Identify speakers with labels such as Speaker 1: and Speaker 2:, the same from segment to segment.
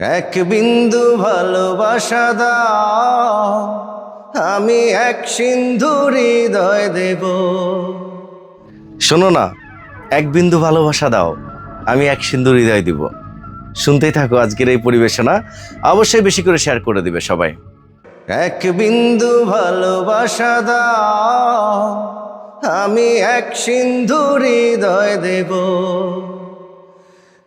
Speaker 1: এক বিন্দু ভালোবাসা দাও, আমি এক সিন্ধু হৃদয় দেব। শোনো না, এক বিন্দু ভালোবাসা দাও, আমি এক সিন্ধু হৃদয় দিব। শুনতেই থাকো আজকের এই পরিবেশনা, অবশ্যই বেশি করে শেয়ার করে দিবে সবাই। এক বিন্দু ভালোবাসা দাও, আমি এক সিন্ধু হৃদয় দেব।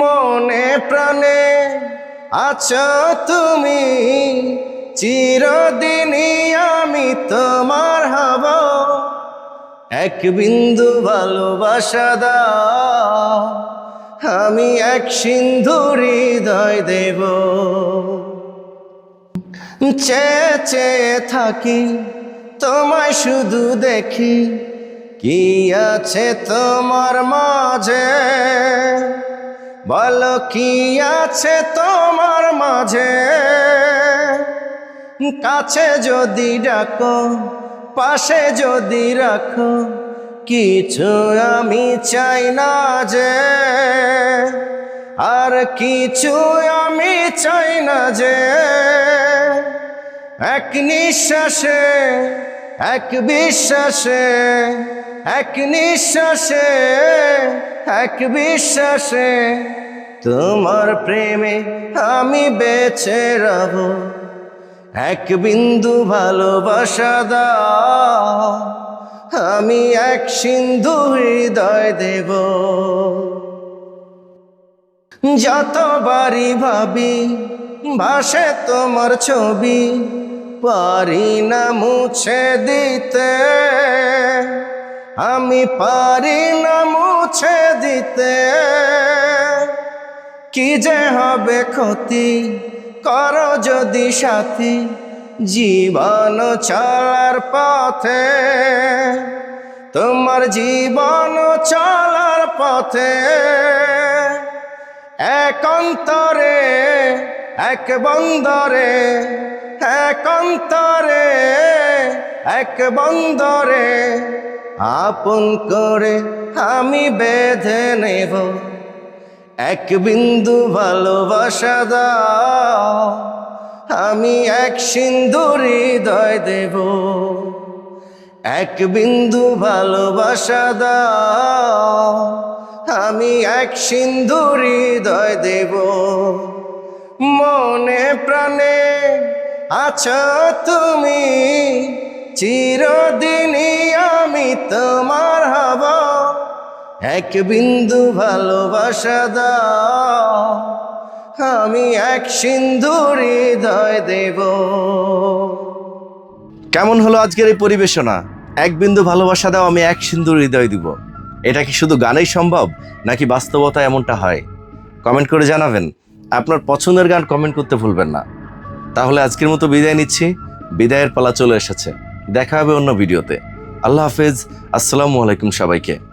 Speaker 1: মনে প্রাণে আছো তুমি, চিরদিনই আমি তোমার হব। এক বিন্দু ভালোবাসা আমি এক সিন্ধু হৃদয় দেব। চেয়ে চেয়ে থাকি, তোমায় শুধু দেখি, কি আছে তোমার মাঝে? বলো কি আছে তোমার মাঝে? কাছে যদি ডাকো, পাশে যদি রাখো, কিছু আমি চাই না যে। আর কিছু আমি চাই না যে। এক নিঃশ্বাসে এক বিশ্বাসে, এক নিঃশ্বাসে, এক বিশ্বাসে, তোমার প্রেমে আমি বেঁচে রব। এক বিন্দু ভালোবাসা দাও, আমি এক সিন্ধু হৃদয় দেব। যতবারই ভাবি, ভাসে তোমার ছবি। পারি না মুছে দিতে। আমি পারি না মুছে দিতে। কি যে হবে ক্ষতি? করো যদি সাথী, জীবন চলার পথে। তোমার জীবন চলার পথে। এক অন্তরে, এক বন্দরে এক অন্তরে, এক বন্দরে আপন করে আমি বেঁধে নেব। এক বিন্দু ভালোবাসা দাও, আমি এক সিন্ধু হৃদয় দেব। এক বিন্দু ভালোবাসা দাও, আমি এক সিন্ধু হৃদয় দেব। মনে প্রাণে আছো তুমি চিরদিনই আমি তোমার হব। এক বিন্দু ভালোবাসা দাও, আমি এক সিন্ধু হৃদয় দেব। কেমন হলো আজকের এই পরিবেশনা? এক বিন্দু ভালোবাসা দাও, আমি এক সিন্ধু হৃদয় দিব। এটা কি শুধু গানেই সম্ভব, নাকি বাস্তবতা এমনটা হয়? কমেন্ট করে জানাবেন। আপনার পছন্দের গান কমেন্ট করতে ভুলবেন না। তাহলে আজকের মতো বিদায় নিচ্ছি। বিদায়ের পালা চলে এসেছে। দেখা হবে অন্য ভিডিওতে। আল্লাহ হাফেজ। আসসালামু আলাইকুম সবাইকে।